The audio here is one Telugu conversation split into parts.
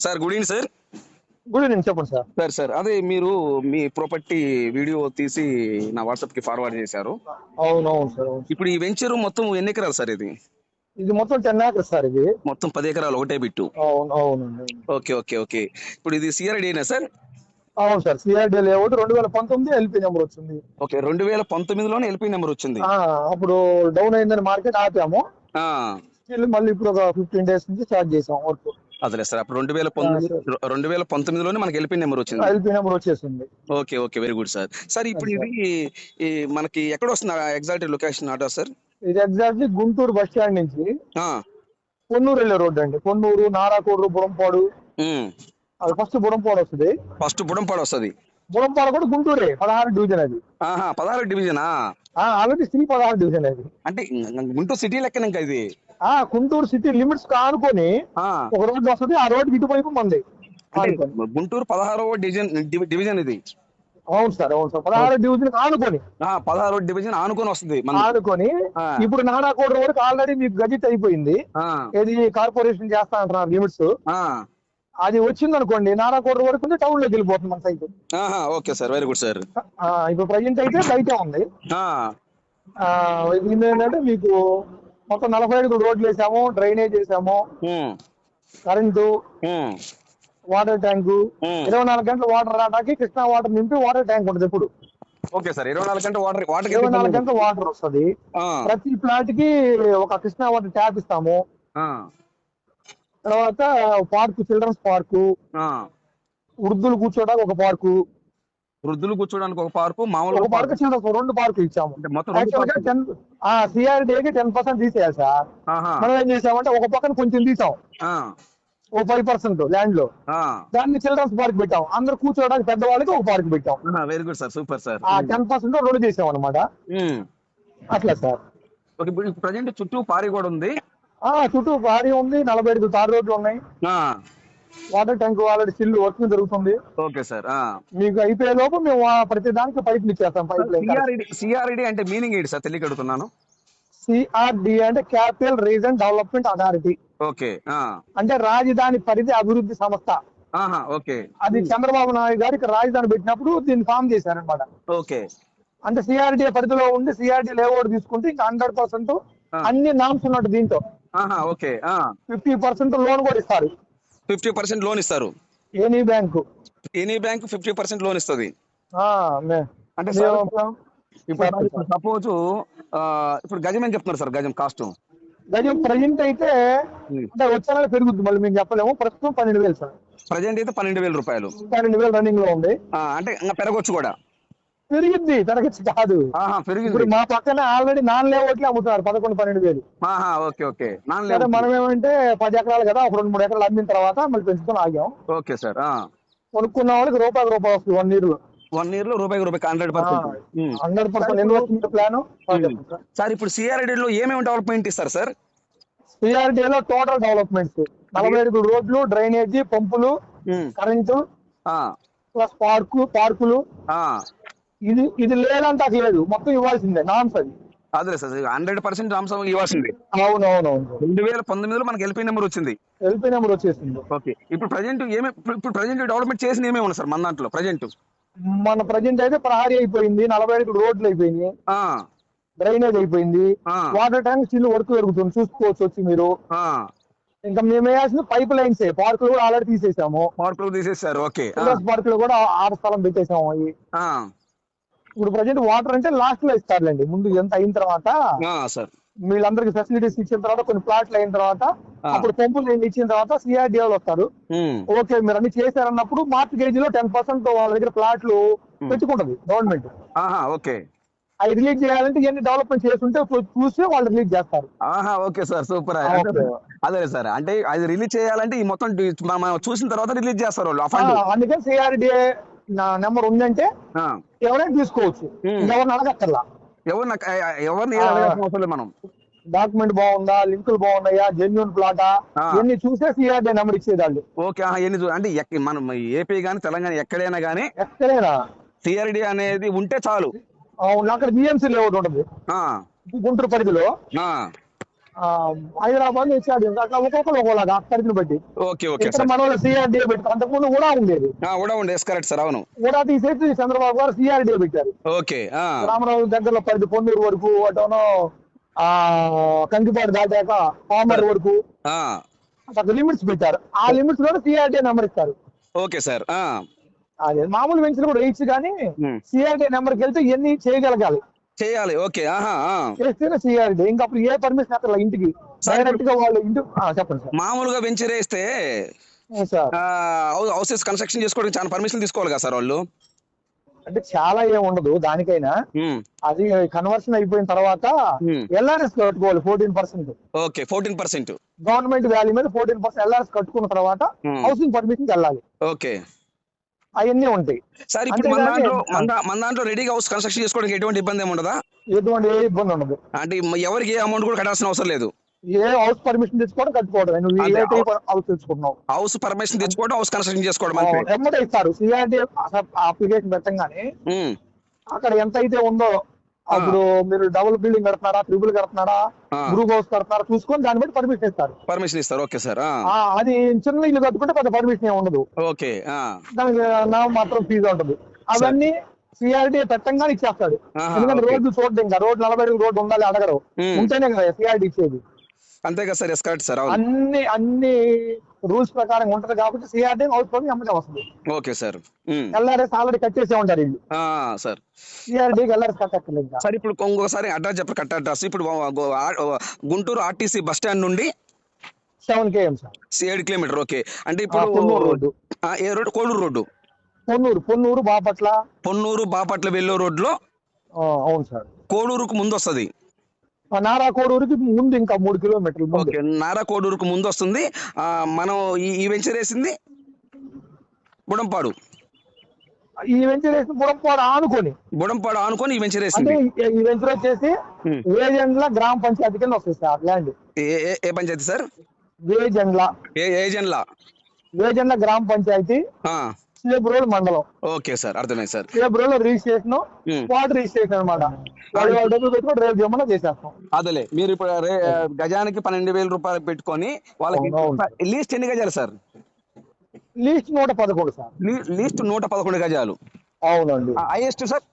Sir good evening sir good evening చెప్పండి సార్ సార్ సార్ అదే మీరు మీ ప్రాపర్టీ వీడియో తీసి నా వాట్సాప్కి ఫార్వర్డ్ చేశారు. అవును అవును సార్ అవును. ఇప్పుడు ఈ వెంచర్ మొత్తం ఎన్ని ఎకరాలు సార్ ఇది? ఇది మొత్తం టెన్ ఏకర్స్ సార్ ఇది. మొత్తం పది ఎకరాలు ఒకటే బిట్టు అవును అవునండి ఓకే ఓకే ఓకే. ఇప్పుడు ఇది సిఆర్డీనా సార్? అవును సార్ సిఆర్డీ లేఅవుట్ రెండు వేల పంతొమ్మిది ఎల్పీ నెంబర్ వచ్చింది. ఓకే రెండు వేల పంతొమ్మిదిలోనే ఎల్పీ నెంబర్ వచ్చింది. ఆ, అప్పుడు డౌన్ అయిందని మార్కెట్ ఆపాము. ఆ, మళ్ళీ ఇప్పుడు ఒక ఫిఫ్టీన్ డేస్ నుంచి స్టార్ట్ చేసాం వర్క్ అదేలే సార్ అప్పుడు రెండు వేల పంతొమ్మిది రెండు వేల పంతొమ్మిదిలోనే మనకి ఎల్పీ నెంబర్ వచ్చింది. ఎల్పీ నెంబర్ వచ్చేసింది. Okay okay very good sir sir ఇప్పుడు ఇది మనకి ఎక్కడ వస్తుంది ఎగ్జాక్ట్ లొకేషన్ ఆటో సార్ ఇది ఎగ్జాక్ట్లీ గుంటూరు బస్ స్టాండ్ నుంచి పొన్నూరు వెళ్ళే రోడ్ అండి. పొన్నూరు నారాకోడు బుడంపాడు. ఉమ్. అది ఫస్ట్ బుడంపాడు వస్తుంది. ఫస్ట్ బుడంపాడు వస్తుంది. బుడంపాడు కూడా గుంటూరే పదహారు డివిజన్ అది. పదహారు డివిజనా? ఆల్రెడీ శ్రీ పదహారు డివిజన్ అది. అంటే గుంటూరు సిటీ లెక్కన ఇంకా ఇది? ఆ గుంటూరు సిటీ లిమిట్స్ కానుకొని ఒక రోడ్డు వస్తుంది ఆ రోడ్డు ఇటువైపు మంది అంటే ఆనుకొని. గుంటూరు పదహారవ డివిజన్ డివి- డివిజన్ ఇది? అవును సార్ అవును సార్. పదహారు డివిజన్ ఆనుకొని ఆ పదహారవ డివిజన్ ఆనుకొని వస్తుంది ఆనుకొని. ఇప్పుడు నానాకోట వరకు ఆల్రెడీ మీకు గజిట్ అయిపోయింది. ఏది కార్పొరేషన్ చేస్తా అంటున్నారు లిమిట్స్. అది వచ్చింది అనుకోండి నారాకోట వరకు టౌన్లోకి వెళ్ళిపోతుంది మన site okay sir very good sir. ఇప్పుడు ప్రజెంట్ అయితే బయట ఉంది. ఏంటంటే మీకు మొత్తం నలభై ఐదు రోడ్లు వేసాము డ్రైనేజ్ వేసాము. Current water tank. ఇరవై నాలుగు గంటలు వాటర్ రావడానికి కృష్ణా వాటర్ నింపి వాటర్ ట్యాంక్ ఉంటుంది ఎప్పుడు. ఓకే సార్ ఇరవై నాలుగు గంటల వాటర్ వాటర్ ఇరవై నాలుగు గంటలు వాటర్ వస్తుంది. ప్రతి ఫ్లాట్కి ఒక కృష్ణా వాటర్ ట్యాప్ ఇస్తాము. తర్వాత పార్కు చిల్డ్రన్స్ పార్కు. వృద్ధులు కూర్చోడానికి ఒక పార్కు. వృద్ధులు కూర్చోడానికి ఒక పార్కు ఒక మామూలు పార్క్ చిల్డ్రన్స్ రెండు పార్కులు ఇచ్చాము. మొత్తం సిఆర్డీకి టెన్ పర్సెంట్ తీసేయాలి సార్. మనం ఏం చేసామంటే ఒక పక్కన కొంచెం తీసాం. ఓ ఫైవ్ పర్సెంట్ ల్యాండ్లో. దాన్ని చిల్డ్రన్స్ పార్క్ పెట్టాం. అందరు కూర్చోడానికి పెద్దవాళ్ళకి ఒక పార్క్ పెట్టాం. Very good sir super sir. Ten percent రెండు చేసాం అనమాట. అట్లా సార్. ఓకే ప్రజెంట్ చుట్టూ పారి కూడా ఉంది. చుట్టూ భారీ ఉంది నలభై ఐదు తారు రోడ్లు ఉన్నాయి. వాటర్ ట్యాంక్ ఆల్రెడీ సిల్ వర్కింగ్ జరుగుతుంది. Okay sir. మీకు అయిపోయే లోపు మేము ప్రతి దానికి పైపులు ఇచ్చేస్తాం పైప్ సిఆర్ఈడి అంటే మీనింగ్ ఏంటి సార్? తెలియక అడుగుతున్నాను సిఆర్డి అంటే capital region development authority. Okay. అంటే రాజధాని పరిధి అభివృద్ధి సంస్థ. ఓకే. అది చంద్రబాబు నాయుడు గారికి రాజధాని పెట్టినప్పుడు దీన్ని ఫామ్ చేశారనమాట ఓకే. అంటే సిఆర్డి పరిధిలో ఉండి సిఆర్డి లేఅవుట్ తీసుకుంటే ఇంకా హండ్రెడ్ పర్సెంట్. అన్ని నామ్స్ ఉన్నట్టు దీంతో ఓకే. ఫిఫ్టీ పర్సెంట్ లోన్ కూడా ఇస్తారు. ఫిఫ్టీ పర్సెంట్ లోన్ ఇస్తారు. Any bank. Any bank fifty percent loan ఇస్తుంది. అంటే ఇప్పుడు సపోజ్ ఇప్పుడు గజం ఏం చెప్తున్నారు సార్ గజం కాస్ట్? గజం ప్రజెంట్ అయితే అంటే వచ్చే నెల పెరుగుద్ది మళ్ళీ మేము చెప్పలేము. ప్రస్తుతం పన్నెండు వేలు సార్. ప్రజెంట్ అయితే పన్నెండు వేల రూపాయలు. పన్నెండు వేలు రన్నింగ్లో ఉంది. అంటే ఇంకా పెరగొచ్చు కూడా. పెరిగిద్ది పెరగచ్చు కాదు. ఇప్పుడు పెరిగింది. మా పక్కన ఆల్రెడీ నాన్ లేఅవుట్లే అమ్ముతున్నారు పదకొండు పన్నెండు వేలు. Okay okay. మనం ఏమంటే పది ఎకరాలు కదా ఒక రెండు మూడు ఎకరాలు అమ్మిన తర్వాత మళ్ళీ పెంచుకొని ఆగాం. ఓకే సార్ కొనుక్కున్న వాళ్ళకి రూపాయికి రూపాయి వస్తుంది వన్ ఇయర్లో. వన్ ఇయర్లో రూపాయికి రూపాయి hundred percent hundred percent investment plan sir ఇప్పుడు సిఆర్ఐడి లో ఏమేమి డెవలప్మెంట్ ఇస్తారు సార్? సిఆర్డీఏలో టోటల్ డెవలప్మెంట్స్ నలభై ఐదు రోడ్లు డ్రైనేజీ పంపులు కరెంటు ప్లస్ పార్కు పార్కులు ఆ. ఇది ఇది లేదంటే అది లేదు మొత్తం ఇవ్వాల్సిందే. నామ్స్ అది అదే సార్ హండ్రెడ్ పర్సెంట్ రామస్వామి ఇవ్వాల్సింది. అవునవునవును. రెండు వేల పంతొమ్మిదిలో మనకి ఎల్పీ నెంబర్ వచ్చింది. ఎల్పీ నెంబర్ వచ్చేసింది. ఓకే. ఇప్పుడు ప్రజెంట్ ఏమే ఇప్పుడు- ప్రజెంట్ డెవలప్మెంట్ చేసిన ఏమేమి ఉన్నాయి సార్ మన దాంట్లో ప్రజెంట్ మన ప్రజెంట్ అయితే ప్రహారీ అయిపోయింది నలభై ఐదు రోడ్లు అయిపోయినాయి. డ్రైనేజ్ అయిపోయింది. వాటర్ ట్యాంక్ స్టిల్ వర్క్ జరుగుతుంది చూసుకోవచ్చు వచ్చి మీరు. ఇంకా మేము వేయాల్సింది పైప్ లైన్స్ పార్కులు కూడా ఆల్రెడీ తీసేసాము. పార్కులు తీసేసారు ఓకే. చిల్డ్రన్స్ పార్కులు కూడా ఆరు స్థలం పెట్టేసాము అవి. ఇప్పుడు ప్రజెంట్ వాటర్ అంటే లాస్ట్లో ఇస్తారులేండి. ముందు ఎంత అయిన తర్వాత సార్ వీళ్ళందరికి ఫెసిలిటీస్ ఇచ్చిన తర్వాత కొన్ని ప్లాట్లు అయిన తర్వాత. అప్పుడు పంపులు ఇచ్చిన తర్వాత సిఆర్డీఓ వస్తారు. ఓకే మీరు అన్ని చేశారన్నప్పుడు మార్చ్ గేజ్లో టెన్ పర్సెంట్ వాళ్ళ దగ్గర ప్లాట్లు పెట్టుకుంటది గవర్నమెంట్ ఓకే. అవి రిలీజ్ చేయాలంటే ఇవన్నీ డెవలప్మెంట్ చేస్తుంటే చూసి వాళ్ళు రిలీజ్ చేస్తారు. ఆహా ఓకే సార్ సూపర్. అదే సార్. అంటే అది రిలీజ్ చేయాలంటే ఈ మొత్తం చూసిన తర్వాత రిలీజ్ చేస్తారు అందుకని సిఆర్డీఏ నా నెంబర్ ఉందంటే ఎవరైనా తీసుకోవచ్చు. ఎవరిని అడగక్కర్లా. ఎవరిని అవసరం మనం. డాక్యుమెంట్ బాగుందా లింకులు బాగున్నాయా జెన్యున్ ప్లాటా? ఆ. ఇవన్నీ చూసే సిఆర్డీ నెంబర్ ఇచ్చేదాళ్ళు ఓకే ఎన్ని అంటే మనం ఏపీ కానీ తెలంగాణ ఎక్కడైనా కానీ ఎక్కడైనా. సిఆర్డి అనేది ఉంటే చాలు. అవును అక్కడ బిఎంసీ లేఅవుట్ ఉంటుంది. గుంటూరు పరిధిలో. హైదరాబాద్ హెచ్ఆర్డి అట్లా ఒక్కొక్కరు ఒక్కోలాగా పరిధిని బట్టి. ఓకే ఓకే ఇక్కడ మన వాళ్ళు సిఆర్డీఏ పెట్టారు. అంతకుముందు కూడా ఉండేది. కూడా ఉండే. Yes correct sir. అవును. కూడా తీసేసి చంద్రబాబు గారు సిఆర్డీఏ పెట్టారు. ఓకే ఆ, రామరాజు దగ్గరలో పరిధి పొందూరు వరకు అటోనో ఆ కంకిపాడు దాటాక పామర్ వరకు. లిమిట్స్ పెట్టారు. ఆ లిమిట్స్లో సిఆర్డీఏ నెంబర్ ఇస్తారు ఓకే సార్ అదే మామూలు వెంచర్ కూడా వేయచ్చు కానీ. సిఆర్డీఏ నెంబర్కి వెళ్తే ఎన్ని చేయగలగాలి? చేయాలి. ఓకే ఆహా. చేస్తేనే సిఆర్డీ ఇంకా అప్పుడు ఏ పర్మిషన్ అక్కడ ఇంటికి డైరెక్ట్గా వాళ్ళు ఇంటి చెప్పండి సార్. మామూలుగా వెంచర్ వేస్తే ఏ సార్. హౌసెస్ కన్స్ట్రక్షన్ చేసుకోవడానికి చాలా పర్మిషన్ తీసుకోవాలి కదా సార్ వాళ్ళు? అంటే చాలా ఏం ఉండదు దానికైనా. అది కన్వర్షన్ అయిపోయిన తర్వాత. ఎల్ఆర్ఎస్ కట్టుకోవాలి fourteen percent. Okay fourteen percent. Government value మీద ఫోర్టీన్ పర్సెంట్ ఎల్ఆర్ఎస్ కట్టుకున్న తర్వాత. హౌసింగ్ పర్మిషన్ వెళ్ళాలి. ఓకే. అవన్నీ ఉంటాయి. సార్ ఇప్పుడు మన దాంట్లో మన దాంట్లో రెడీగా హౌస్ కన్స్ట్రక్షన్ చేసుకోవడానికి ఎటువంటి ఇబ్బంది ఏమి ఉండదా? ఎటువంటి ఏ ఇబ్బంది ఉండదు. అంటే ఎవరికి ఏ అమౌంట్ కూడా కట్టాల్సిన అవసరం లేదు. ఏ హౌస్ పర్మిషన్ తెచ్చుకోవడం కట్టుకోవడం నువ్వు ఏ టైప్ హౌస్ తెచ్చుకుంటున్నావు? హౌస్ పర్మిషన్ తెచ్చుకోవడం హౌస్ కన్స్ట్రక్షన్ చేసుకోవడం ఎమ్మటే ఇస్తారు. సిఆర్డీ అప్లికేషన్ పెట్టంగానే అక్కడ ఎంత అయితే ఉందో అప్పుడు మీరు డబుల్ బిల్డింగ్ కడుతున్నారా ట్రిపుల్ కడుతున్నారా. గ్రూప్ హౌస్ కడుతున్నారా చూసుకొని దాన్ని బట్టి పర్మిషన్ ఇస్తారు. పర్మిషన్ ఇస్తారు ఓకే సార్ అది చిన్న ఇల్లు కట్టుకుంటే పెద్ద పర్మిషన్ ఏమి ఉండదు. ఓకే దానికి నా మాత్రం ఫీజు ఉంటుంది. అవన్నీ సిఆర్డీ పెట్టంగానే ఇచ్చేస్తాడు. ఎందుకంటే ఓకే. రోడ్డు చూడదు ఇంకా రోడ్ నలభై రోడ్డు ఉండాలి అడగరు. ఉంటేనే కదా సిఆర్డీ ఇచ్చేది. అంతే కదా సార్ ఎస్ కరెక్ట్ సార్ అన్ని అన్ని రూల్స్ ప్రకారం ఉంటది కాబట్టి సిఆర్డీ హౌస్ పర్మిషన్ అమ్మటే వస్తుంది. ఓకే సార్ ఎల్ఆర్ఎస్ ఆల్రెడీ కట్టేసే ఉంటారు ఇల్లు ఆ, సార్. సిఆర్డీకి ఎల్ఆర్ఎస్ కట్టక్కర్లేదు సార్ ఇప్పుడు ఇంకొకసారి అడ్రస్ చెప్పరు కరెక్ట్ అడ్రస్. ఇప్పుడు గుంటూరు ఆర్టీసీ బస్ స్టాండ్ నుండి సెవెన్ కేఎం సార్. ఏడు కిలోమీటర్ ఓకే. అంటే ఇప్పుడు రోడ్డు. ఆ, ఏ రోడ్డు? కోడూరు రోడ్డు. పొన్నూరు పొన్నూరు బాపట్ల. పొన్నూరు బాపట్ల వెల్లో రోడ్లో ఆ, అవును సార్. కోడూరుకు ముందు వస్తుంది నారా కోడూరుకి ముందు ఇంకా మూడు కిలోమీటర్లు ఓకే నారా కోడూరుకు ముందు వస్తుంది. మనం ఈ వెంచర్ వేసింది బుడంపాడు. ఈ వెంచర్ వేసిన పురంపాడు ఆనుకొని. బుడంపాడు ఆనుకొని ఈ వెంచర్ వేసింది. ఈ- వెంచర్ వచ్చేసి ఉమ్. వేజెండ్ల గ్రామ పంచాయతీ కింద వస్తుంది సార్ ల్యాండ్. ఏ- పంచాయతీ సార్? వేజెండ్ల ఏ ఏజెంట్లా? వేజెండ్ల గ్రామ పంచాయతీ. సేపురోలు మండలం. ఓకే సార్ అర్థమైంది sir. Sepurolu registration. Water registration అనమాట డబ్బులు పెట్టుకొని రేపు జమ్మన చేసేస్తాం. అదేలే మీరు ఇప్పుడు గజానికి పన్నెండు వేల రూపాయలు పెట్టుకొని వాళ్ళకి లీస్ట్ ఎన్ని గజాలు సార్? లీస్ట్ నూట పదకొండు సార్. లీస్ట్ నూట పదకొండు గజాలు. అవునండి. Highest sir?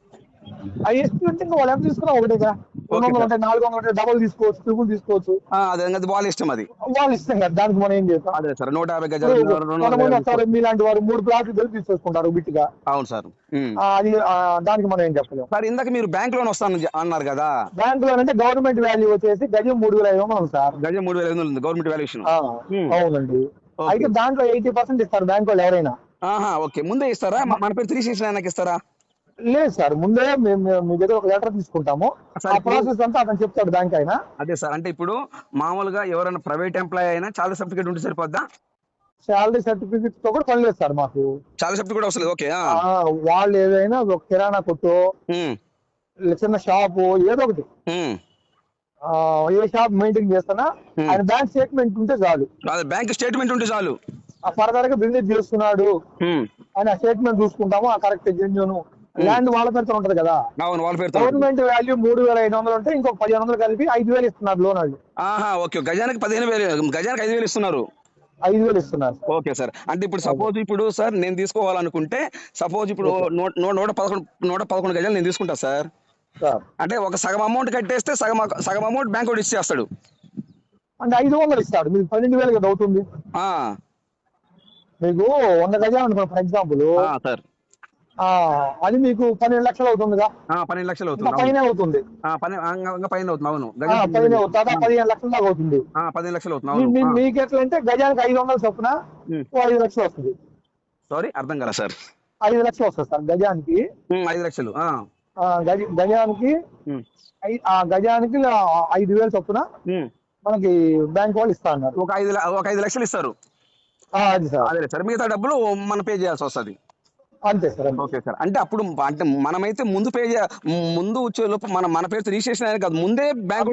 ఐఎస్పీ ఉంటే ఇంకా వాళ్ళు ఎంత తీసుకున్నా ఒకటేగా రెండు వందలు అంటే నాలుగు వందలు అంటే డబుల్ తీసుకోవచ్చు ట్రిపుల్ తీసుకోవచ్చు. అదే వాళ్ళ ఇష్టం అది. వాళ్ళు ఇష్టం కదా దానికి మనం ఏం చేస్తాం? అదే సార్ నూట యాభై గజాలు మీలాంటి వారు మూడు ప్లాట్లు కలిపి అవును సార్. అది దానికి మనం ఏం చెప్పలేము. సార్ ఇందాక మీరు బ్యాంక్ లోన్ వస్తాను అన్నారు కదా. బ్యాంక్లో అంటే గవర్నమెంట్ వాల్యూ వచ్చేసి గజం మూడు వేల ఐదు వందలు సార్. గజం మూడు వేల ఐదు వందలు గవర్నమెంట్ వాల్యుయేషన్. అవునండి. అయితే దాంట్లో ఎయిటీ పర్సెంట్ ఇస్తారు బ్యాంక్ వాళ్ళు ఎవరైనా. ఓకే. ముందే ఇస్తారా? మన పేరు త్రీ సిక్స్ నైన్ ఇస్తారా? లేదు సార్ ముందే మేము మీ దగ్గర ఒక లెటర్ తీసుకుంటాము. ఆ ప్రాసెస్ అంతా అతను చెప్తాడు బ్యాంక్ అయినా అదే సార్ అంటే ఇప్పుడు మామూలుగా ఎవరైనా ప్రైవేట్ ఎంప్లాయీ అయినా చాలా సర్టిఫికేట్ ఉంటే సరిపోద్దా? శాలరీ సర్టిఫికెట్తో కూడా పని లేదు సార్ మాకు. చాలా సర్టిఫికేట్ వస్తుంది ఓకే వాళ్ళు ఏదైనా ఒక కిరాణా కొట్టు చిన్న షాపు ఏదో ఒకటి. ఏ షాప్ మెయింటైన్ చేస్తానా. ఆయన బ్యాంక్ స్టేట్మెంట్ ఉంటే చాలు. బ్యాంక్ స్టేట్మెంట్ ఉంటే చాలు. ఆ ఫర్దర్గా బిజినెస్ చేస్తున్నాడు. ఉమ్, అని ఆ స్టేట్మెంట్ చూసుకుంటాము ఆ కరెక్ట్ జెన్యున్. ల్యాండ్ వాళ్ళ పేరుతో ఉంటది కదా. అవును వాళ్ళ పేరుతో గవర్నమెంట్ వాల్యూ మూడు వేల ఐదు వందలు ఉంటే ఇంకొక పదిహేను వందలు కలిపి ఐదు వేలు ఇస్తున్నారు లోన్ వాళ్ళు. ఆహా ఓకే. గజానికి పదిహేను వేలు గజానికి ఐదు వేలు ఇస్తున్నారు. ఐదు వేలు ఇస్తున్నారు ఓకే సార్. అంటే ఇప్పుడు సపోజ్ ఇప్పుడు సార్ నేను తీసుకోవాలనుకుంటే సపోజ్ ఇప్పుడు నూట పదకొండు నూట పదకొండు గజాలు నేను తీసుకుంటా సార్. అంటే ఒక సగం అమౌంట్ కట్టేస్తే సగం సగం అమౌంట్ బ్యాంక్ వాడు ఇచ్చేస్తాడు. అంటే ఐదు వందలు ఇస్తాడు. మీకు పన్నెండు వేలు కదా అవుతుంది. ఆ, మీకు వంద గజాలు అనుకోండి ఫర్ ఎగ్జాంపుల్ ఆ, సార్. అది మీకు పన్నెండు లక్షలు అవుతుందిగా. ఆ, పన్నెండు లక్షలు అవుతుంది పైన అవును. అవుతుంది. పైన అవుతుంది అవును. పైన అవుతుంది పదిహేను లక్షల దాకా అవుతుంది. పదిహేను లక్షలు అవుతుంది మీకు ఎట్లా అంటే గజానికి ఐదు వందలు చొప్పున ఐదు లక్షలు వస్తుంది. సారీ అర్థం కదా సార్. ఐదు లక్షలు వస్తుంది సార్ గజానికి. ఐదు లక్షలు ఆ, ఆ, గజ గజానికి గజానికి ఐదు వేలు చొప్పున. మనకి బ్యాంక్ వాళ్ళు ఇస్తా అన్నారు. ఒక ఐదు ఒక ఐదు లక్షలు ఇస్తారు. ఆ, అది సార్. అదే సార్ మిగతా డబ్బులు మనం పే చేయాల్సి వస్తుంది. అంతే సార్. Okay sir. అంటే అప్పుడు అంటే మనమైతే ముందు పే ముందు వచ్చే లోపు మన మన పేరు రిజిస్ట్రేషన్ అనేది కాదు. ముందే బ్యాంక్.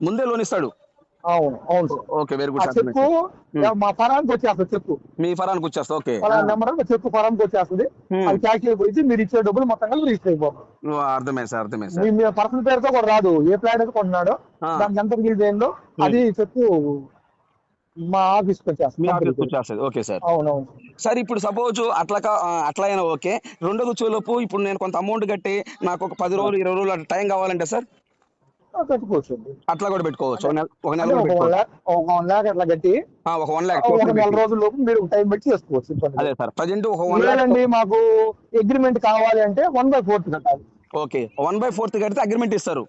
ముందే లోన్ ఇస్తాడు. అవును అవును ఓకే వెరీ గుడ్ చెప్పు మా ఫరానికి వచ్చేస్తుంది చెప్పు. మీ ఫరానికి వచ్చేస్తా ఓకే. ఫలానా నెంబర్ చెప్పు ఫరానికి వచ్చేస్తుంది. Hmm. అది క్యాష్ అయిపోయి మీరు ఇచ్చే డబ్బులు మొత్తం కలిపి రిజిస్టర్ అయిపోతుంది అర్థమైంది సార్ అర్థమైంది సార్. మీ పర్సనల్ పేరుతో కూడా రాదు. ఏ ప్లాట్ అయితే కొన్నాడో ఆ. దానికి ఎంత అయిందో అది చెప్పు. మా ఆఫీస్కి మీ వచ్చేస్తుంది ఆఫీస్కి వచ్చేస్తుంది ఓకే సార్. అవునవును. సార్ ఇప్పుడు సపోజ్ అట్లా అట్లా అయినా ఓకే. రెండో చూలోపు ఇప్పుడు నేను కొంత అమౌంట్ కట్టి నాకు ఒక పది రోజులు ఇరవై రోజులు టైం కావాలంటే సార్? కట్టుకోవచ్చు అట్లా కూడా పెట్టుకోవచ్చు. ఒక నెల ఒక వన్ అట్లా కట్టి ఒక వన్ ల్యాక్ ఒక నెల రోజుల లోపు మీరు టైం పెట్టి చేసుకోవచ్చు అదే. సార్ ప్రజెంట్ ఒక వన్ లేదండి మాకు అగ్రిమెంట్ కావాలి అంటే వన్ బై ఫోర్త్ కట్టాలి. ఓకే. వన్ బై ఫోర్త్ కడితే అగ్రిమెంట్ ఇస్తారు.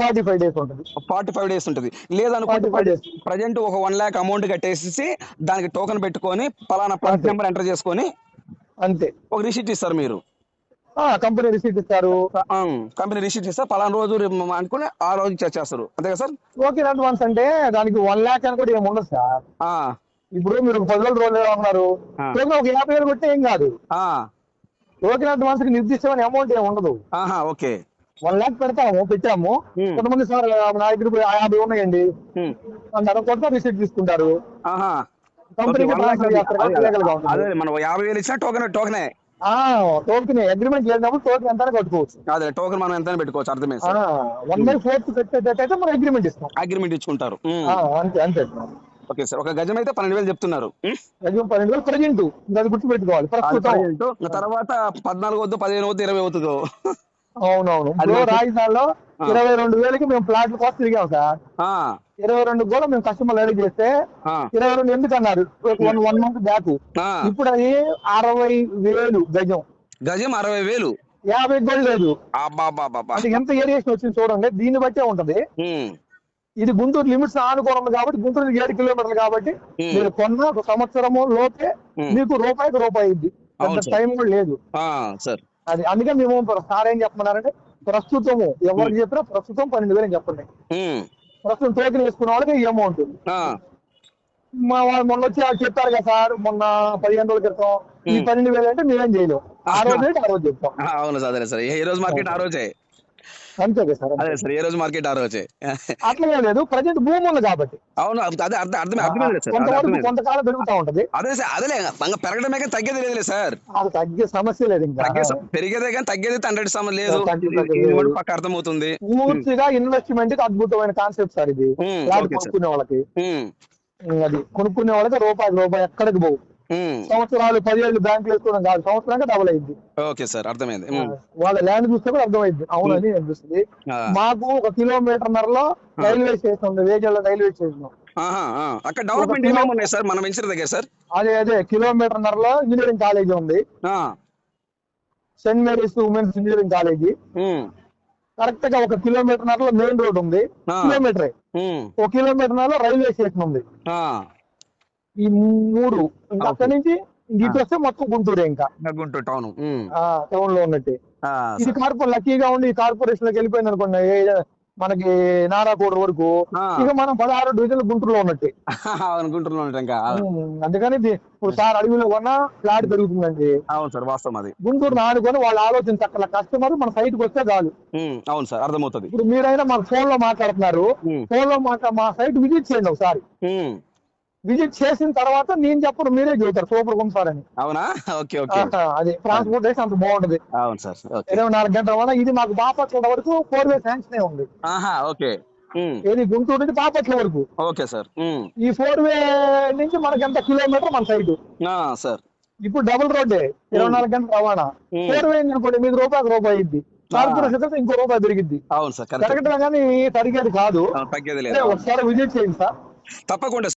ఫార్టీ ఫైవ్ డేస్ ఉంటుంది. ఫార్టీ ఫైవ్ డేస్ ఉంటుంది. లేదనుకుంటే 45 days. ప్రజెంట్ ఒక వన్ ల్యాక్ అమౌంట్ కట్టేసి దానికి టోకెన్ పెట్టుకొని పలానా ప్లాట్. నెంబర్ ఎంటర్ చేసుకొని అంతే. ఒక రిసీట్ ఇస్తారు మీరు. కంపెనీ రిసీట్ ఇస్తారు. కంపెనీ రిసీట్ ఇస్తే పలానా రోజు అనుకుని ఆ రోజు చేస్తారు అంతే కదా సార్? టోకెన్ అడ్వాన్స్ అంటే దానికి వన్ ల్యాక్ అని కూడా ఏమి ఉండదు సార్ ఇప్పుడు మీరు పది రోజులు రోజులు ఉన్నారు? ఒక యాభై వేలు కొట్టే ఏం కాదు. టోకెన్ అడ్వాన్స్కి నిర్దిష్టమైన అమౌంట్ ఏమి ఉండదు. ఓకే. వన్ ల్యాక్ పెడతాము పెట్టాము. కొంతమంది సార్ నా దగ్గర యాభై ఉన్నాయండి. అంటారు కొత్త రిసీట్ తీసుకుంటారు. మనం యాభై వేలు ఇచ్చినా టోకెన్ టోకెనే టోకెన్ అగ్రిమెంట్ లేనప్పుడు టోకెన్ ఎంత కట్టుకోవచ్చు. అదే టోకెన్ మనం ఎంత పెట్టుకోవచ్చు అర్థమే వన్ బై ఫోర్త్ పెట్టేటట్టయితే మనం అగ్రిమెంట్ ఇస్తాం. అగ్రిమెంట్ ఇచ్చుకుంటారు. అంతే అంతే. ఓకే సార్ ఒక గజం అయితే పన్నెండు వేలు చెప్తున్నారు. అగ్రిమెంట్ పన్నెండు వేలు ప్రజెంట్. అది గుర్తుపెట్టుకోవాలి. present. ఇంకా తర్వాత పద్నాలుగు వద్దు పదిహేను వద్దు ఇరవై అవుతుందో. అవునవును. ఇప్పుడు రాజధానిలో. ఇరవై రెండు వేలకి మేము ప్లాట్ల కోసం తిరిగాం సార్. ఇరవై రెండు కూడా మేము కస్టమర్ రెడీ చేస్తే ఇరవై రెండు ఎందుకు అన్నారు? One one month back. ఇప్పుడు అది అరవై వేలు గజం. గజం అరవై వేలు. యాభై కూడా లేదు. అంటే ఎంత ఏరియేషన్ వచ్చింది చూడండి. దీన్ని బట్టే ఉంటది. ఇది గుంటూరు లిమిట్స్ ఆనుకోవడం కాబట్టి గుంటూరు ఏడు కిలోమీటర్లు కాబట్టి. మీరు కొన్న ఒక సంవత్సరము లోపే. మీకు రూపాయికి రూపాయి అయింది. సార్. టైం కూడా లేదు. సార్. అది అందుకే మేము సార్ ఏం చెప్పమన్నారంటే ప్రస్తుతము ఎవరికి చెప్పినా ప్రస్తుతం పన్నెండు వేలు చెప్పండి. ప్రస్తుతం టోకెన్ వేసుకున్న వాళ్ళకి ఈ అమౌంట్ మా వాళ్ళు మొన్న వచ్చి చెప్పారు కదా సార్ మొన్న పదిహేను రోజుల క్రితం ఈ. పన్నెండు వేలు అంటే మేమేం చేయలేం. ఆ రోజు ఆ రోజు చెప్తాం. అవును సార్ సార్. ఏ రోజు మార్కెట్ ఆ రోజే. అంతే సార్ అదే సార్ ఏ రోజు మార్కెట్ ఆ రోజే? అట్లనే లేదు ప్రజెంట్ భూమి ఉంది కాబట్టి. అవును అదే అర్థం అర్థమే అర్థమైంది సార్. కొంతకాలం పెరుగుతా ఉంటది. అదే సార్ అదేలే పెరగడమే కానీ తగ్గేది లేదులే సార్. అది తగ్గే సమస్య లేదు ఇంకా. పెరిగేదే కానీ తగ్గేది హండ్రెడ్ సమస్య లేదు. పక్క అర్థమవుతుంది. పూర్తిగా ఇన్వెస్ట్మెంట్కి అద్భుతమైన కాన్సెప్ట్ సార్ ఇది. కొనుక్కునే వాళ్ళకి. అది కొనుక్కునే వాళ్ళకి రూపాయి రూపాయి ఎక్కడికి పోవు. సంవత్సరాలు పదిహేళ్ళు బ్యాంకులు వేసుకోవడం కాదు. సంవత్సరానికి డబుల్ అయింది. ఓకే సార్ అర్థమైంది. వాళ్ళ ల్యాండ్ చూస్తే కూడా అర్థమైంది. అవునని అనిపిస్తుంది. మాకు ఒక కిలోమీటర్ నరలో రైల్వే స్టేషన్ ఉంది. వేజల్లో రైల్వే స్టేషన్. అక్కడ డెవలప్మెంట్ ఏమేమి ఉన్నాయి సార్? మన వెంచర్ దగ్గర సార్? అదే అదే. కిలోమీటర్ నరలో ఇంజనీరింగ్ కాలేజీ ఉంది. Saint Mary's women's engineering college. కరెక్ట్గా ఒక కిలోమీటర్ నరలో మెయిన్ రోడ్ ఉంది. కిలోమీటరే. ఒక కిలోమీటర్ నరలో రైల్వే స్టేషన్ ఉంది. ఈ మూడు ఇంకా అక్కడి నుంచి ఇటు వస్తే మొత్తం గుంటూరే ఇంకా. గుంటూరు టౌన్. టౌన్లో ఉన్నట్టే. ఇది కార్పొరేషన్ లక్కీగా ఉండి కార్పొరేషన్లోకి వెళ్ళిపోయింది అనుకోండి మనకి నారాకోడ వరకు. ఇక మనం పదహారు డివిజన్లు గుంటూరులో ఉన్నట్టే. అవును గుంటూరులో ఇంకా. అందుకని ఇది ఇప్పుడు సార్ అడవిలో కొన్నా ఫ్లాట్ పెరుగుతుందండి. అవును సార్ వాస్తవం అది. గుంటూరు ఆనుకొని వాళ్ళు ఆలోచించక్కల కస్టమర్ మన సైట్కి వస్తే చాలు. అవును సార్ అర్థమవుతుంది. ఇప్పుడు మీరైనా మాకు ఫోన్లో మాట్లాడుతున్నారు ఫోన్లో మా సైట్ విజిట్ చేయండి ఒకసారి. విజిట్ చేసిన తర్వాత నేను చెప్పను మీరే చెబుతారు సూపర్ ఉంది సార్ అని. అవునా? Okay okay. అది ట్రాన్స్పోర్టేషన్ అంత బాగుంటది. అవును సార్ ఇరవై నాలుగు గంటల వల్ల ఇది మాకు బాపట్ల వరకు ఫోర్ వే శాంక్షన్ ఉంది. ఓకే. ఏది గుంటూరు నుంచి బాపట్ల వరకు. ఓకే సార్ ఈ ఫోర్ వే నుంచి మనకి ఎంత కిలోమీటర్ మన ఆ, సార్. ఇప్పుడు డబుల్ రోడ్డే ఇరవై నాలుగు గంటల రవాణా. ఫోర్ వే అనుకోండి మీకు రూపాయికి రూపాయి అయింది. కార్పొరేషన్ ఇంకో రూపాయి పెరిగిద్ది. అవును సార్ కరెక్ట్. కానీ తరిగేది కాదు. తగ్గేది లేదు. ఒకసారి విజిట్ చేయండి సార్. తప్పకుండా